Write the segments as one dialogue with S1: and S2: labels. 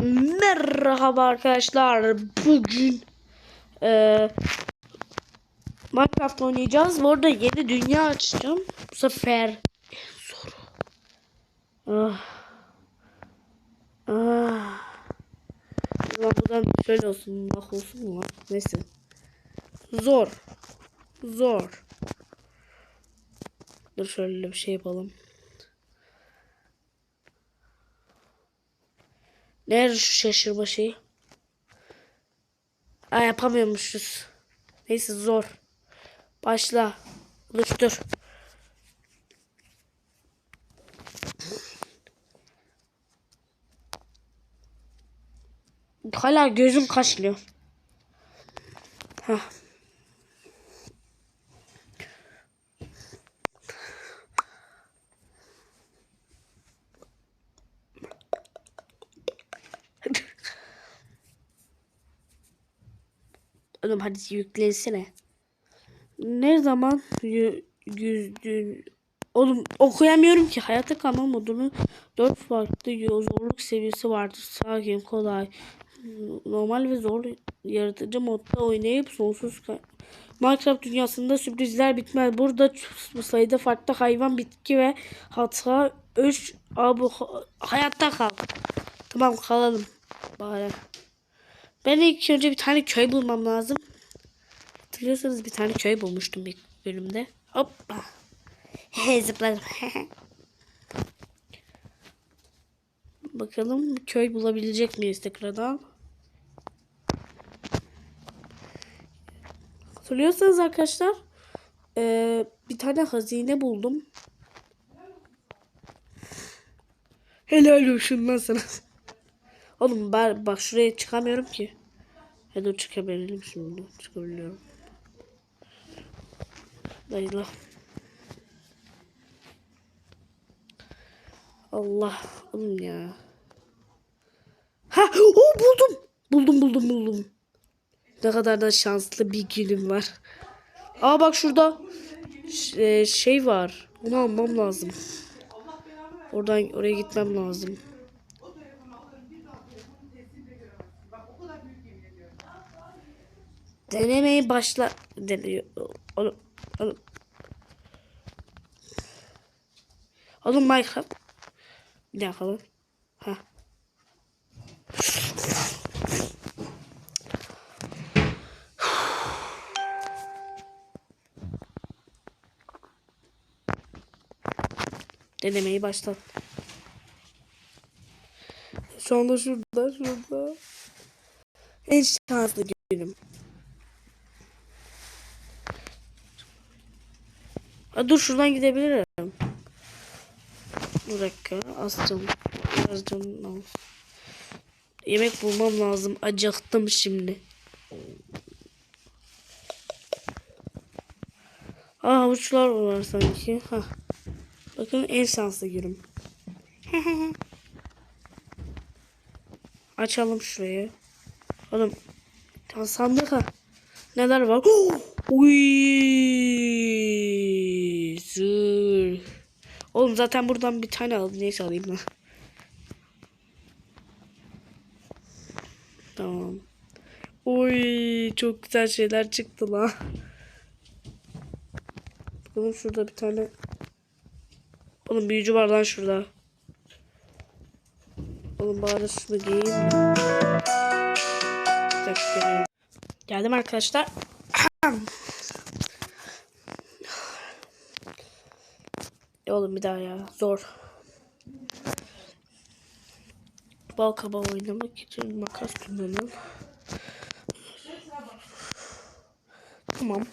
S1: Merhaba arkadaşlar. Bugün eee Minecraft oynayacağız. Bu arada yeni dünya açacağım. Bu sefer zor. Ah. Ah. Ulan buradan şöyle olsun. Bak olsun lan? Neyse. Zor. Zor. Dur şöyle bir şey yapalım. Nerede şu şaşırma şeyi? Aa yapamıyormuşuz. Neyse zor. Başla. Oluştur. Hala gözüm kaşlıyor. Heh. Oğlum hadi yüklensene. Ne zaman yü- yüzdün? Oğlum okuyamıyorum ki. Hayatta kalma modunun dört farklı zorluk seviyesi vardır. Sakin, kolay, normal ve zor yaratıcı modda oynayıp sonsuz Minecraft dünyasında sürprizler bitmez. Burada sayıda farklı hayvan, bitki ve hatta üç abu hayatta kal. Tamam kalalım. Bari. Ben ilk önce bir tane köy bulmam lazım. Hatırlıyorsanız bir tane köy bulmuştum bir bölümde. Hoppa. Zıpladım. Bakalım köy bulabilecek miyiz tekrardan. Hatırlıyorsanız arkadaşlar eee, bir tane hazine buldum. Helal olsun lan sana. Oğlum ben bak şuraya çıkamıyorum ki. Ya dur çıkabilirim şimdi. Çıkabiliyorum. Dayıla. Allah. Oğlum ya. Ha, o buldum. Buldum buldum buldum. Ne kadar da şanslı bir günüm var. Aa bak şurada e, şey var. Onu almam lazım. Oradan oraya gitmem lazım. Denemeyi başla deniyor. Oğlum, oğlum. Oğlum Minecraft. Bir dakika lan. Ha. Denemeyi başlat. Şu şurada, şurada. En şanslı günüm. Ha, dur şuradan gidebilirim. Bir dakika. Astım. Yazdım. Yemek bulmam lazım. Acıktım şimdi. Aa havuçlar var sanki. Ha. Bakın en şanslı günüm. Açalım şurayı. Oğlum. Sandık ha. Neler var? Uy. Oğlum zaten buradan bir tane aldım. Neyse alayım lan. Tamam. Uy, çok güzel şeyler çıktı lan. Oğlum şurada bir tane. Oğlum büyücü var lan şurada. Oğlum bari şunu. Geldim arkadaşlar. Oğlum bir daha ya. Zor. Bal kabağı oynamak için makas kullanın. Tamam.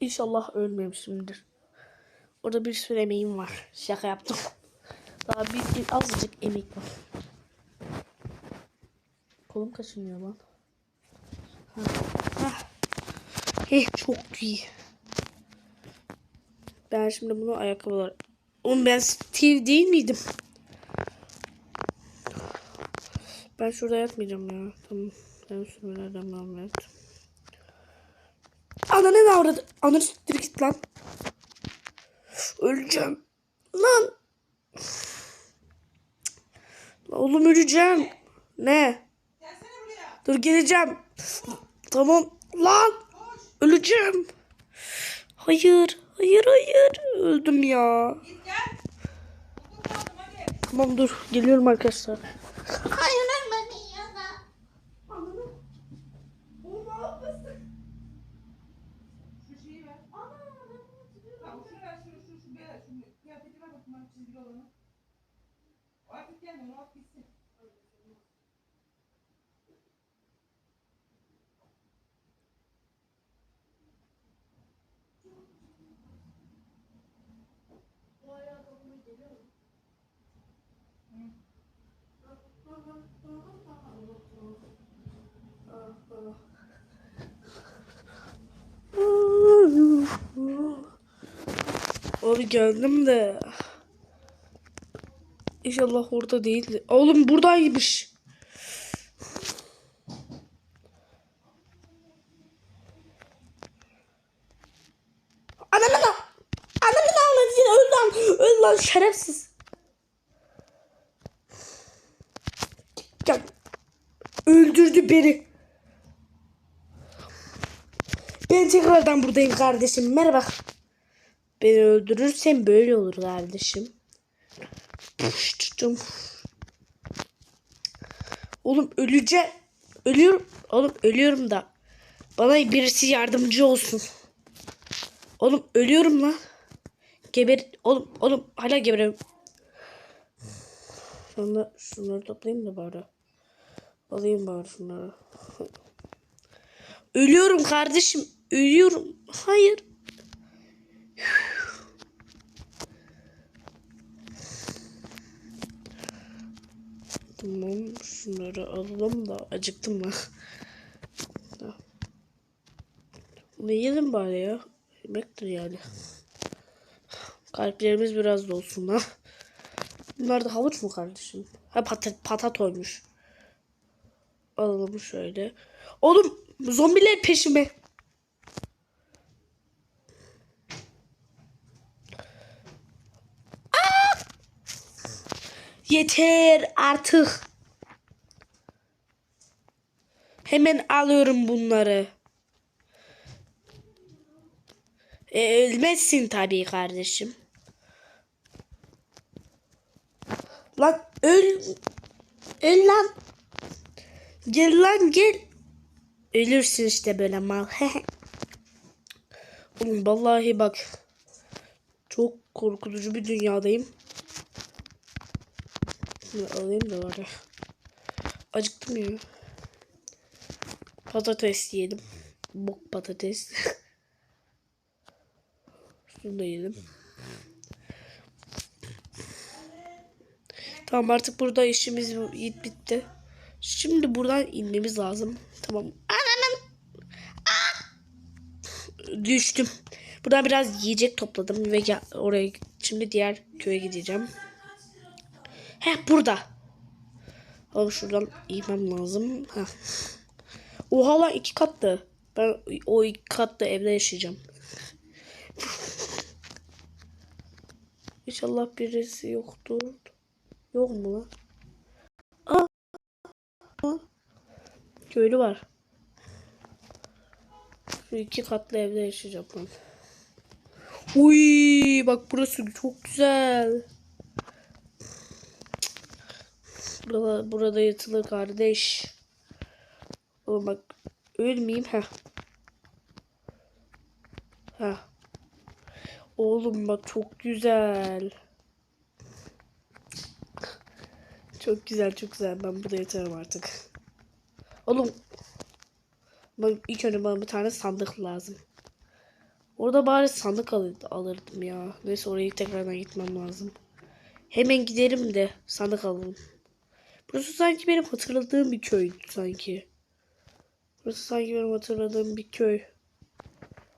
S1: İnşallah ölmemişimdir. Orada bir sürü emeğim var. Şaka yaptım. Daha bir, bir azıcık emek var. Kolum kaşınıyor lan. Ha. Heh, çok iyi. Ben şimdi bunu ayakkabılar... Oğlum ben Steve değil miydim? Ben şurada yatmayacağım ya. Tamam. Ben sürmelerden devam et. Ana ne avradı? Ananı siktir git lan. Öleceğim. Lan Oğlum öleceğim. Ne? Dur geleceğim. Tamam. Lan. Öleceğim. Hayır. Hayır hayır. Öldüm ya. Tamam dur. Geliyorum arkadaşlar.
S2: Hayır.
S3: Kıyafeti ver.
S1: Abi geldim de. İnşallah orada değildi. Oğlum buradaymış. Ananı da. Ananı da avradını öl lan. Öl lan şerefsiz. Gel. Öldürdü beni. Ben tekrardan buradayım kardeşim. Merhaba. Beni öldürürsen böyle olur kardeşim. Puştum. Oğlum öleceğim. Ölüyorum. Oğlum ölüyorum da. Bana birisi yardımcı olsun. Oğlum ölüyorum lan. Geber. Oğlum oğlum hala geberiyorum. Sonra şunları toplayayım da bari. Alayım bari şunları. Ölüyorum kardeşim. Ölüyorum. Hayır. Tamam şunları alalım da acıktım. Da. Bunu yiyelim bari ya. Yemektir yani. Kalplerimiz biraz da olsun lan. Bunlar da havuç mu kardeşim? Ha patat, patatoymuş. Alalım şöyle. Oğlum zombiler peşime. Yeter artık. Hemen alıyorum bunları. E, ölmezsin tabii kardeşim. Lan öl. Öl lan. Gel lan gel. Ölürsün işte böyle mal. Oğlum vallahi bak. Çok korkutucu bir dünyadayım. Şunu alayım da var ya. Acıktım ya. Patates yiyelim. Bok patates. Şunu da yiyelim. Tamam artık burada işimiz bitti. Şimdi buradan inmemiz lazım. Tamam. Ananın. Ah! Düştüm. Buradan biraz yiyecek topladım ve oraya şimdi diğer köye gideceğim. He burada. Ama şuradan inmem lazım. Heh. Oha lan iki katlı. Ben o iki katlı evde yaşayacağım. İnşallah birisi yoktur. Yok mu lan? Aa. Köylü var. Şu iki katlı evde yaşayacağım ben. Uy, bak burası çok güzel. Burada, burada yatılır kardeş. Oğlum bak ölmeyeyim ha. Ha. Oğlum bak çok güzel. Çok güzel çok güzel. Ben burada yatarım artık. Oğlum. Bak ilk önce bana bir tane sandık lazım. Orada bari sandık alır, alırdım ya. Neyse oraya tekrardan gitmem lazım. Hemen giderim de sandık alalım. Burası sanki benim hatırladığım bir köydü sanki. Burası sanki benim hatırladığım bir köy.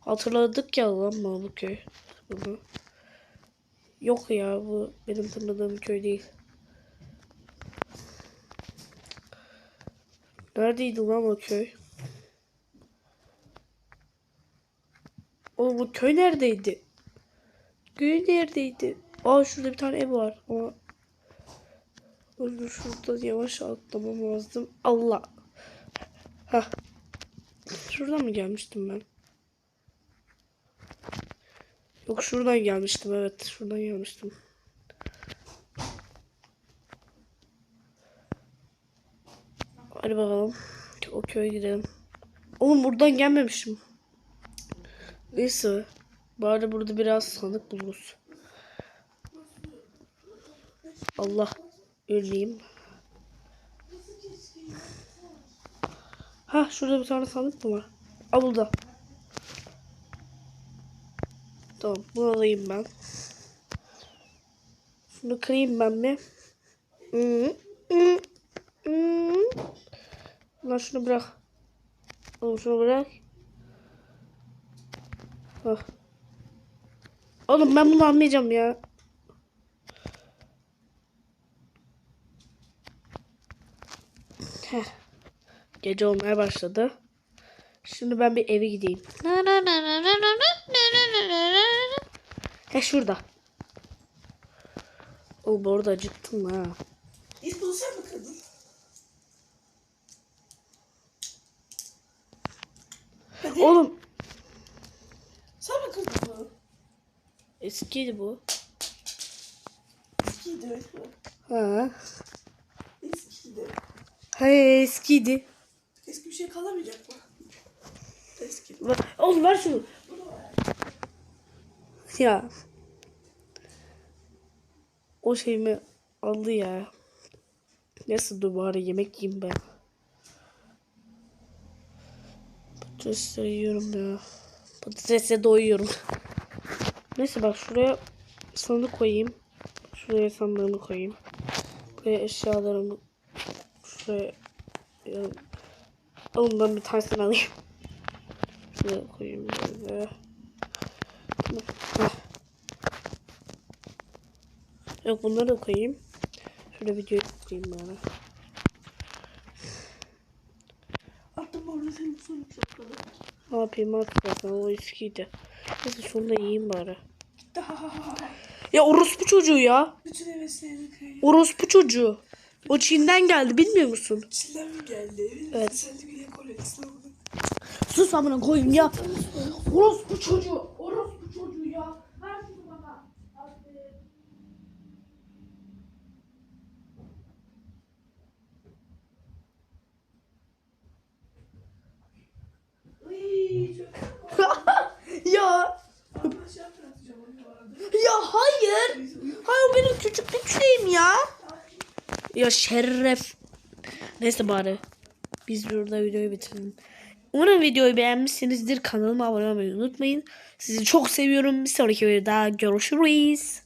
S1: Hatırladık ya lan bu köy? Bunu. Yok ya bu benim tanıdığım köy değil. Neredeydi lan o köy? Oğlum bu köy neredeydi? Köy neredeydi? Aa şurada bir tane ev var. Ama Dur şurada yavaş atlamam lazım. Allah. Hah. Şuradan mı gelmiştim ben? Yok şuradan gelmiştim evet. Şuradan gelmiştim. Hadi bakalım. O köye gidelim. Oğlum buradan gelmemişim. Neyse. Bari burada biraz sandık buluruz. Allah. Öleyim. Ha şurada bir tane sandık mı var? Al burada. Tamam bunu alayım ben. Şunu kırayım ben bir. Lan şunu bırak. Oğlum şunu bırak. Hah. Oğlum ben bunu almayacağım ya. Heh. Gece olmaya başladı. Şimdi ben bir eve gideyim. He şurada. Oğlum orada acıktım ha.
S3: Bunu sen mi kırdın? Hadi.
S1: Oğlum
S3: Sen mi kırdın bunu?
S1: eskiydi bu.
S3: Eskiydi evet bu.
S1: Ha.
S3: Eskiydi.
S1: He eskiydi.
S3: Eski bir şey kalamayacak mı? Eski.
S1: Oğlum ver şunu. Ya. O şeyimi aldı ya. Neyse dur bari yemek yiyeyim ben. Patatesleri yiyorum ya. Patatesle doyuyorum. Neyse bak şuraya sandık koyayım. Şuraya sandığımı koyayım. Buraya eşyalarımı şuraya ya, Oğlum ben bir tanesini alayım. Şuraya koyayım böyle. Yok bunları da koyayım. Şurada video koyayım bana.
S3: Attım orada senin son şapkanı.
S1: Ne yapayım at zaten o eskiydi. Neyse şunu da yiyeyim bari. Ya orospu çocuğu ya.
S3: Bütün heveslerini kayıyor.
S1: Orospu çocuğu. O Çin'den geldi bilmiyor musun?
S3: Çin'den mi geldi?
S1: Evet. Sus amına koyayım ya. Orospu çocuğu. Orospu çocuğu ya. Ver şunu bana.
S3: Iy, çok
S1: ya.
S3: aşağı bırakacağım onu bu arada.
S1: Ya hayır. Hayır o benim küçüklük şeyim ya. Ya şeref. Neyse bari. Biz burada videoyu bitirelim. Umarım videoyu beğenmişsinizdir. Kanalıma abone olmayı unutmayın. Sizi çok seviyorum. Bir sonraki videoda görüşürüz.